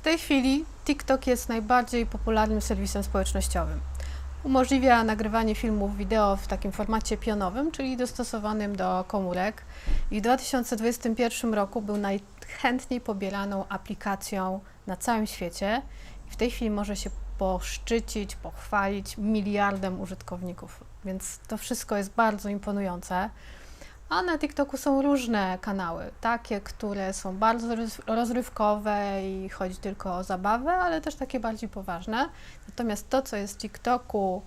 W tej chwili TikTok jest najbardziej popularnym serwisem społecznościowym. Umożliwia nagrywanie filmów wideo w takim formacie pionowym, czyli dostosowanym do komórek. I w 2021 roku był najchętniej pobieraną aplikacją na całym świecie. I w tej chwili może się poszczycić, pochwalić miliardem użytkowników. Więc to wszystko jest bardzo imponujące. A na TikToku są różne kanały, takie, które są bardzo roz- rozrywkowe i chodzi tylko o zabawę, ale też takie bardziej poważne. Natomiast to, co jest w TikToku,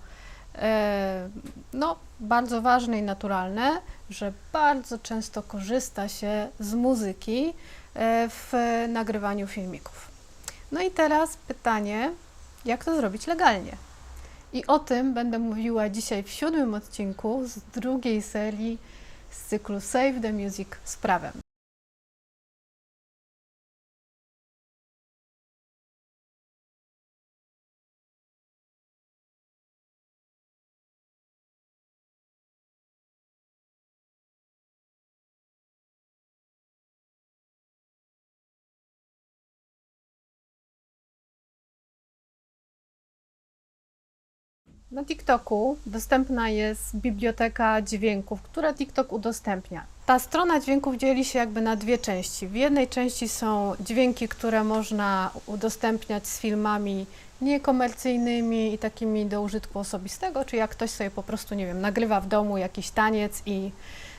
e, no, bardzo ważne i naturalne, że bardzo często korzysta się z muzyki e, w nagrywaniu filmików. No i teraz pytanie, jak to zrobić legalnie? I o tym będę mówiła dzisiaj w siódmym odcinku z drugiej serii z cyklu Save the Music z prawem. Na TikToku dostępna jest biblioteka dźwięków, które TikTok udostępnia. Ta strona dźwięków dzieli się jakby na dwie części. W jednej części są dźwięki, które można udostępniać z filmami niekomercyjnymi i takimi do użytku osobistego, czy jak ktoś sobie po prostu, nie wiem, nagrywa w domu jakiś taniec i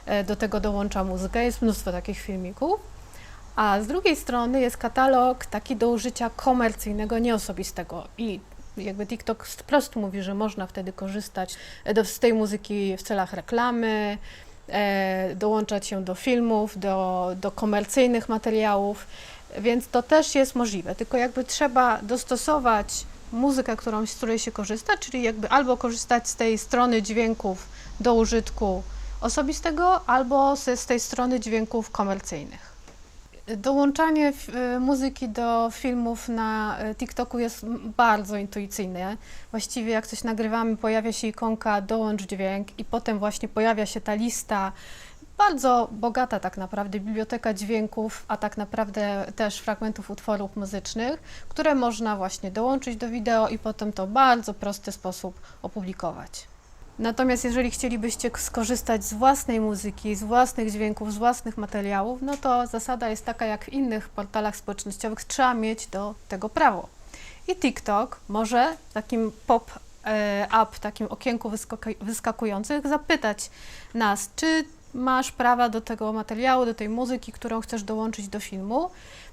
e, do tego dołącza muzykę. Jest mnóstwo takich filmików. A z drugiej strony jest katalog taki do użycia komercyjnego, nieosobistego. I jakby TikTok wprost mówi, że można wtedy korzystać do, z tej muzyki w celach reklamy, e, dołączać się do filmów, do, do komercyjnych materiałów, więc to też jest możliwe, tylko jakby trzeba dostosować muzykę, którą, z której się korzysta, czyli jakby albo korzystać z tej strony dźwięków do użytku osobistego, albo z tej strony dźwięków komercyjnych. Dołączanie y, muzyki do filmów na y, TikToku jest bardzo intuicyjne. Właściwie jak coś nagrywamy, pojawia się ikonka dołącz dźwięk i potem właśnie pojawia się ta lista, bardzo bogata tak naprawdę biblioteka dźwięków, a tak naprawdę też fragmentów utworów muzycznych, które można właśnie dołączyć do wideo i potem to w bardzo prosty sposób opublikować. Natomiast jeżeli chcielibyście skorzystać z własnej muzyki, z własnych dźwięków, z własnych materiałów, no to zasada jest taka jak w innych portalach społecznościowych, trzeba mieć do tego prawo. I TikTok może w takim pop-up, takim okienku wyskakujących zapytać nas, czy masz prawa do tego materiału, do tej muzyki, którą chcesz dołączyć do filmu.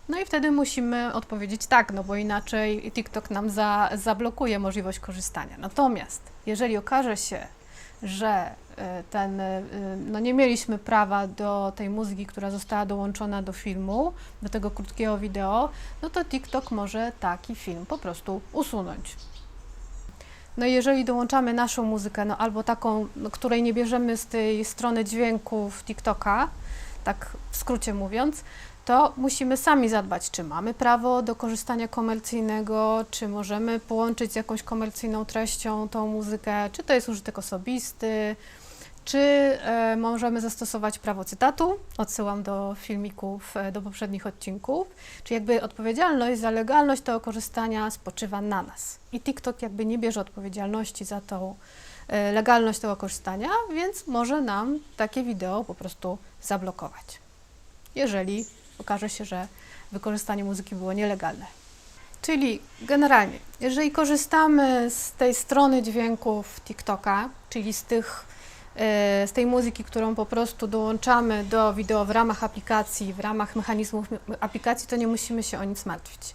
No i wtedy musimy odpowiedzieć tak, no bo inaczej TikTok nam za, zablokuje możliwość korzystania. Natomiast jeżeli okaże się, że e, ten, e, no nie mieliśmy prawa do tej muzyki, która została dołączona do filmu, do tego krótkiego wideo, no to TikTok może taki film po prostu usunąć. No jeżeli dołączamy naszą muzykę, no albo taką, no, której nie bierzemy z tej strony dźwięków TikToka, tak w skrócie mówiąc, to musimy sami zadbać, czy mamy prawo do korzystania komercyjnego, czy możemy połączyć z jakąś komercyjną treścią tą muzykę, czy to jest użytek osobisty, czy e, możemy zastosować prawo cytatu. Odsyłam do filmików, e, do poprzednich odcinków. Czy jakby odpowiedzialność za legalność tego korzystania spoczywa na nas. I TikTok jakby nie bierze odpowiedzialności za tą e, legalność tego korzystania, więc może nam takie wideo po prostu zablokować. Jeżeli okaże się, że wykorzystanie muzyki było nielegalne. Czyli generalnie, jeżeli korzystamy z tej strony dźwięków TikToka, czyli z, tych, e, z tej muzyki, którą po prostu dołączamy do wideo w ramach aplikacji, w ramach mechanizmów aplikacji, to nie musimy się o nic martwić.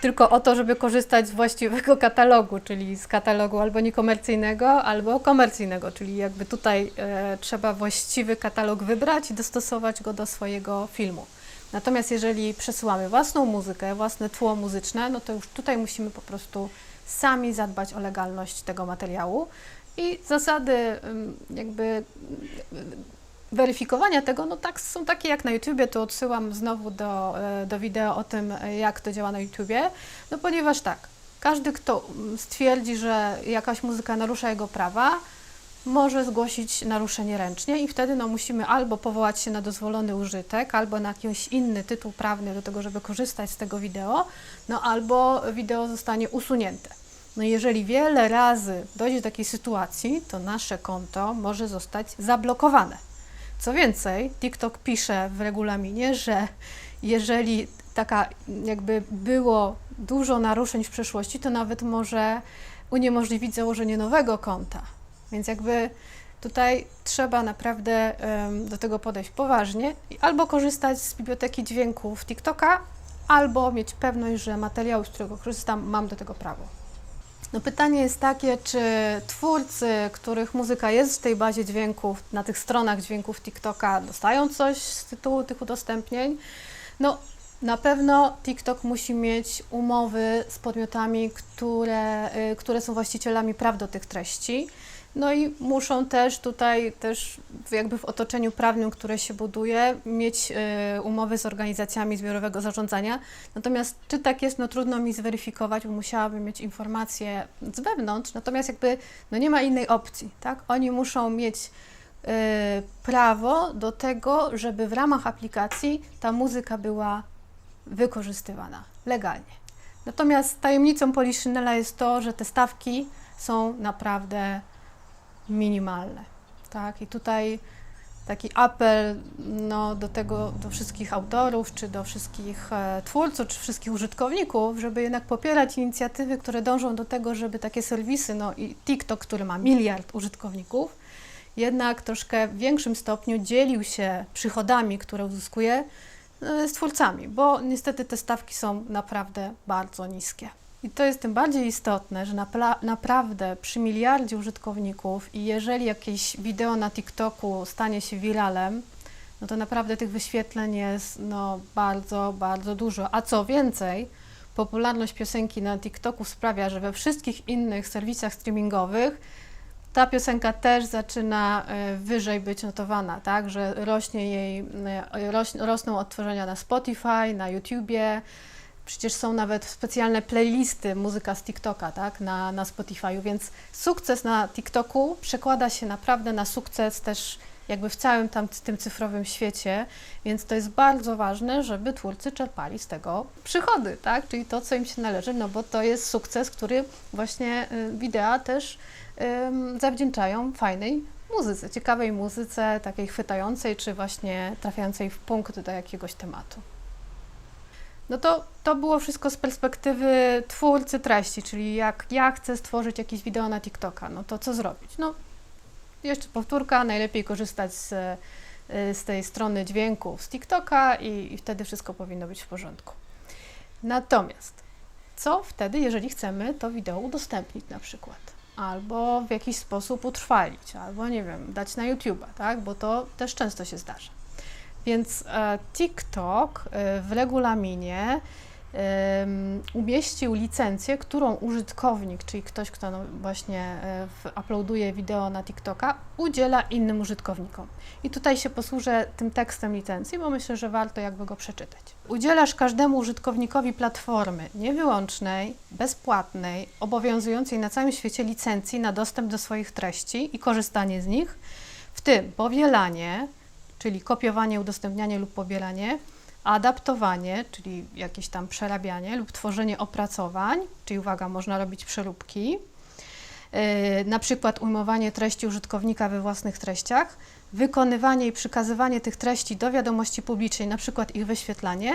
Tylko o to, żeby korzystać z właściwego katalogu, czyli z katalogu albo niekomercyjnego, albo komercyjnego, czyli jakby tutaj e, trzeba właściwy katalog wybrać i dostosować go do swojego filmu. Natomiast jeżeli przesyłamy własną muzykę, własne tło muzyczne, no to już tutaj musimy po prostu sami zadbać o legalność tego materiału i zasady jakby weryfikowania tego, no tak, są takie jak na YouTubie, tu odsyłam znowu do, e, do wideo o tym, e, jak to działa na YouTubie, no ponieważ tak, każdy, kto mm, stwierdzi, że jakaś muzyka narusza jego prawa, może zgłosić naruszenie ręcznie i wtedy no, musimy albo powołać się na dozwolony użytek, albo na jakiś inny tytuł prawny do tego, żeby korzystać z tego wideo, no albo wideo zostanie usunięte. No jeżeli wiele razy dojdzie do takiej sytuacji, to nasze konto może zostać zablokowane. Co więcej, TikTok pisze w regulaminie, że jeżeli taka jakby było dużo naruszeń w przeszłości, to nawet może uniemożliwić założenie nowego konta. Więc jakby tutaj trzeba naprawdę um, do tego podejść poważnie i albo korzystać z biblioteki dźwięków TikToka, albo mieć pewność, że materiał, z którego korzystam, mam do tego prawo. No pytanie jest takie, czy twórcy, których muzyka jest w tej bazie dźwięków, na tych stronach dźwięków TikToka, dostają coś z tytułu tych udostępnień? No, na pewno TikTok musi mieć umowy z podmiotami, które, y, które są właścicielami praw do tych treści. No i muszą też tutaj, też jakby w otoczeniu prawnym, które się buduje, mieć y, umowy z organizacjami zbiorowego zarządzania. Natomiast czy tak jest, no trudno mi zweryfikować, bo musiałabym mieć informacje z wewnątrz, natomiast jakby no nie ma innej opcji, tak? Oni muszą mieć y, prawo do tego, żeby w ramach aplikacji ta muzyka była wykorzystywana legalnie. Natomiast tajemnicą Poliszynela jest to, że te stawki są naprawdę minimalne. Tak? I tutaj taki apel no, do tego, do wszystkich autorów, czy do wszystkich e, twórców, czy wszystkich użytkowników, żeby jednak popierać inicjatywy, które dążą do tego, żeby takie serwisy, no i TikTok, który ma miliard użytkowników, jednak troszkę w większym stopniu dzielił się przychodami, które uzyskuje e, z twórcami, bo niestety te stawki są naprawdę bardzo niskie. I to jest tym bardziej istotne, że naprawdę przy miliardzie użytkowników i jeżeli jakieś wideo na TikToku stanie się wiralem, no to naprawdę tych wyświetleń jest no, bardzo, bardzo dużo. A co więcej, popularność piosenki na TikToku sprawia, że we wszystkich innych serwisach streamingowych ta piosenka też zaczyna e, wyżej być notowana, tak, że rośnie jej, e, rosną odtworzenia na Spotify, na YouTubie, Przecież są nawet specjalne playlisty muzyka z TikToka, tak, na, na Spotify'u, więc sukces na TikToku przekłada się naprawdę na sukces też jakby w całym tam, tym cyfrowym świecie, więc to jest bardzo ważne, żeby twórcy czerpali z tego przychody, tak, czyli to, co im się należy, no bo to jest sukces, który właśnie y, wideo też um, zawdzięczają fajnej muzyce, ciekawej muzyce, takiej chwytającej, czy właśnie trafiającej w punkt do jakiegoś tematu. No to, to było wszystko z perspektywy twórcy treści, czyli jak ja chcę stworzyć jakieś wideo na TikToka, no to co zrobić? No, jeszcze powtórka, najlepiej korzystać z, z tej strony dźwięków z TikToka i, i wtedy wszystko powinno być w porządku. Natomiast co wtedy, jeżeli chcemy to wideo udostępnić na przykład? Albo w jakiś sposób utrwalić, albo nie wiem, dać na YouTube'a, tak? Bo to też często się zdarza. Więc e, TikTok e, w regulaminie umieścił licencję, którą użytkownik, czyli ktoś, kto no właśnie e, uploaduje wideo na TikToka, udziela innym użytkownikom. I tutaj się posłużę tym tekstem licencji, bo myślę, że warto jakby go przeczytać. Udzielasz każdemu użytkownikowi platformy niewyłącznej, bezpłatnej, obowiązującej na całym świecie licencji na dostęp do swoich treści i korzystanie z nich, w tym powielanie, czyli kopiowanie, udostępnianie lub pobieranie, adaptowanie, czyli jakieś tam przerabianie lub tworzenie opracowań, czyli uwaga, można robić przeróbki, yy, na przykład ujmowanie treści użytkownika we własnych treściach, wykonywanie i przekazywanie tych treści do wiadomości publicznej, na przykład ich wyświetlanie,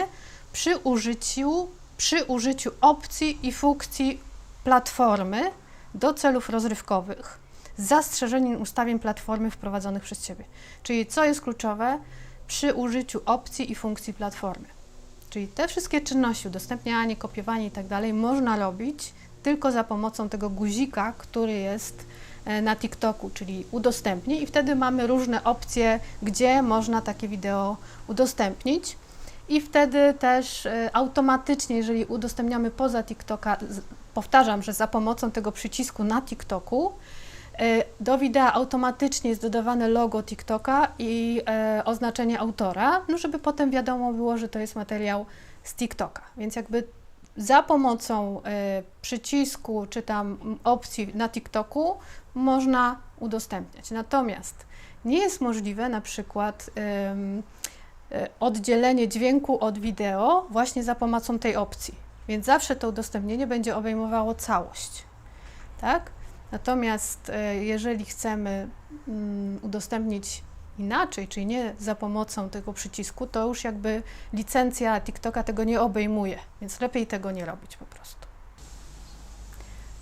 przy użyciu, przy użyciu opcji i funkcji platformy do celów rozrywkowych zastrzeżeniem ustawień platformy wprowadzonych przez Ciebie. Czyli co jest kluczowe przy użyciu opcji i funkcji platformy. Czyli te wszystkie czynności, udostępnianie, kopiowanie i tak dalej, można robić tylko za pomocą tego guzika, który jest e, na TikToku, czyli udostępnij i wtedy mamy różne opcje, gdzie można takie wideo udostępnić. I wtedy też e, automatycznie, jeżeli udostępniamy poza TikToka, powtarzam, że za pomocą tego przycisku na TikToku, do wideo automatycznie jest dodawane logo TikToka i e, oznaczenie autora, no żeby potem wiadomo było, że to jest materiał z TikToka. Więc jakby za pomocą e, przycisku czy tam opcji na TikToku można udostępniać. Natomiast nie jest możliwe na przykład e, oddzielenie dźwięku od wideo właśnie za pomocą tej opcji. Więc zawsze to udostępnienie będzie obejmowało całość. Tak? Natomiast e, jeżeli chcemy mm, udostępnić inaczej, czyli nie za pomocą tego przycisku, to już jakby licencja TikToka tego nie obejmuje, więc lepiej tego nie robić po prostu.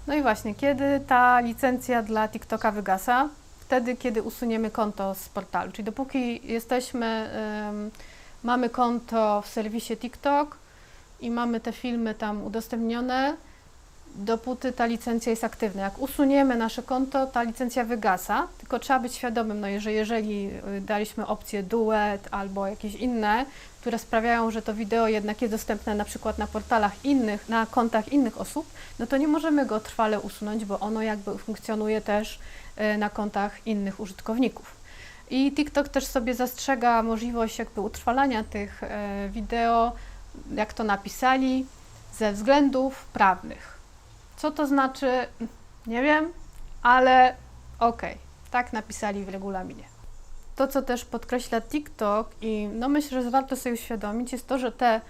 No i właśnie, kiedy ta licencja dla TikToka wygasa? Wtedy, kiedy usuniemy konto z portalu, czyli dopóki jesteśmy, um, mamy konto w serwisie TikTok i mamy te filmy tam udostępnione, dopóty ta licencja jest aktywna. Jak usuniemy nasze konto, ta licencja wygasa, tylko trzeba być świadomym, no że jeżeli y, daliśmy opcję duet albo jakieś inne, które sprawiają, że to wideo jednak jest dostępne na przykład na portalach innych, na kontach innych osób, no to nie możemy go trwale usunąć, bo ono jakby funkcjonuje też y, na kontach innych użytkowników. I TikTok też sobie zastrzega możliwość jakby utrwalania tych y, wideo, jak to napisali, ze względów prawnych. Co to znaczy? Nie wiem, ale okej, okay, tak napisali w regulaminie. To, co też podkreśla TikTok i no myślę, że warto sobie uświadomić, jest to, że te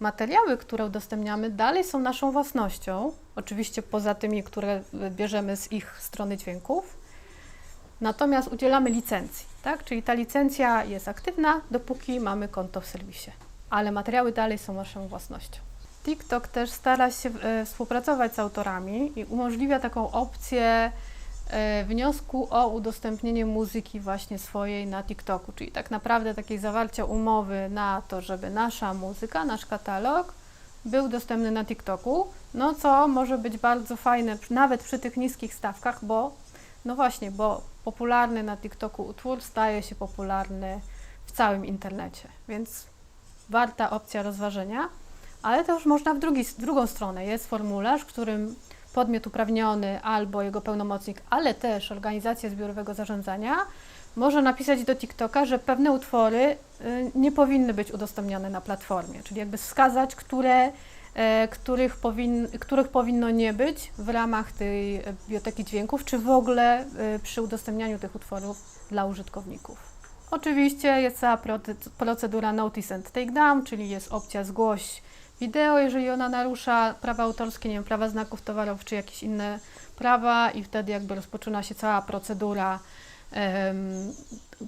materiały, które udostępniamy, dalej są naszą własnością, oczywiście poza tymi, które bierzemy z ich strony dźwięków, natomiast udzielamy licencji, tak? Czyli ta licencja jest aktywna, dopóki mamy konto w serwisie, ale materiały dalej są naszą własnością. TikTok też stara się e, współpracować z autorami i umożliwia taką opcję e, wniosku o udostępnienie muzyki właśnie swojej na TikToku, czyli tak naprawdę takiej zawarcia umowy na to, żeby nasza muzyka, nasz katalog był dostępny na TikToku, no co może być bardzo fajne nawet przy tych niskich stawkach, bo no właśnie, bo popularny na TikToku utwór staje się popularny w całym internecie, więc warta opcja rozważenia. Ale to już można w drugi, drugą stronę. Jest formularz, w którym podmiot uprawniony albo jego pełnomocnik, ale też organizacja zbiorowego zarządzania może napisać do TikToka, że pewne utwory y, nie powinny być udostępnione na platformie, czyli jakby wskazać, które, e, których, powin, których powinno nie być w ramach tej biblioteki dźwięków, czy w ogóle y, przy udostępnianiu tych utworów dla użytkowników. Oczywiście jest cała procedura notice and takedown, czyli jest opcja zgłoś wideo, jeżeli ona narusza prawa autorskie, nie wiem, prawa znaków towarów czy jakieś inne prawa i wtedy jakby rozpoczyna się cała procedura, um,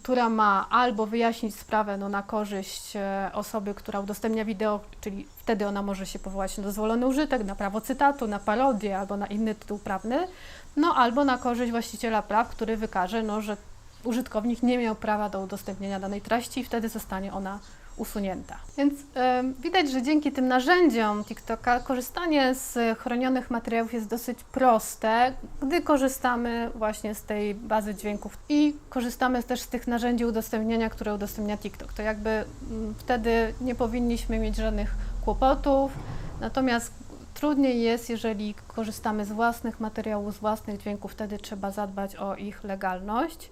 która ma albo wyjaśnić sprawę no, na korzyść e, osoby, która udostępnia wideo, czyli wtedy ona może się powołać na dozwolony użytek, na prawo cytatu, na parodię albo na inny tytuł prawny, no albo na korzyść właściciela praw, który wykaże, no, że użytkownik nie miał prawa do udostępnienia danej treści i wtedy zostanie ona usunięta. Więc y, widać, że dzięki tym narzędziom TikToka korzystanie z chronionych materiałów jest dosyć proste, gdy korzystamy właśnie z tej bazy dźwięków i korzystamy też z tych narzędzi udostępniania, które udostępnia TikTok. To jakby y, wtedy nie powinniśmy mieć żadnych kłopotów. Natomiast trudniej jest, jeżeli korzystamy z własnych materiałów, z własnych dźwięków, wtedy trzeba zadbać o ich legalność.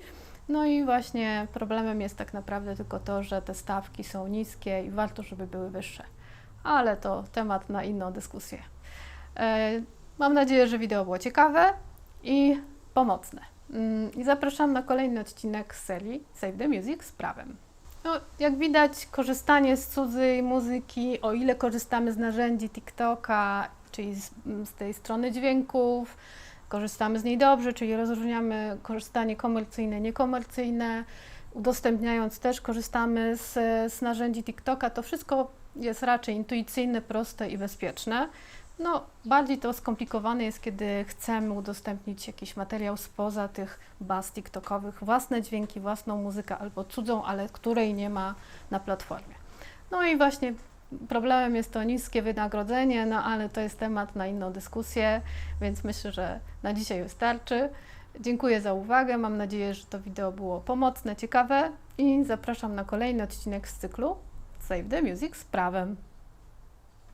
No i właśnie problemem jest tak naprawdę tylko to, że te stawki są niskie i warto, żeby były wyższe. Ale to temat na inną dyskusję. E, mam nadzieję, że wideo było ciekawe i pomocne. Mm, I zapraszam na kolejny odcinek serii Save the Music z prawem. No, jak widać, korzystanie z cudzej muzyki, o ile korzystamy z narzędzi TikToka, czyli z, z tej strony dźwięków, korzystamy z niej dobrze, czyli rozróżniamy korzystanie komercyjne, niekomercyjne, udostępniając też korzystamy z, z narzędzi TikToka. To wszystko jest raczej intuicyjne, proste i bezpieczne. No, bardziej to skomplikowane jest, kiedy chcemy udostępnić jakiś materiał spoza tych baz TikTokowych, własne dźwięki, własną muzykę albo cudzą, ale której nie ma na platformie. No i właśnie Problemem jest to niskie wynagrodzenie, no ale to jest temat na inną dyskusję, więc myślę, że na dzisiaj wystarczy. Dziękuję za uwagę. Mam nadzieję, że to wideo było pomocne, ciekawe i zapraszam na kolejny odcinek z cyklu Save the Music z prawem.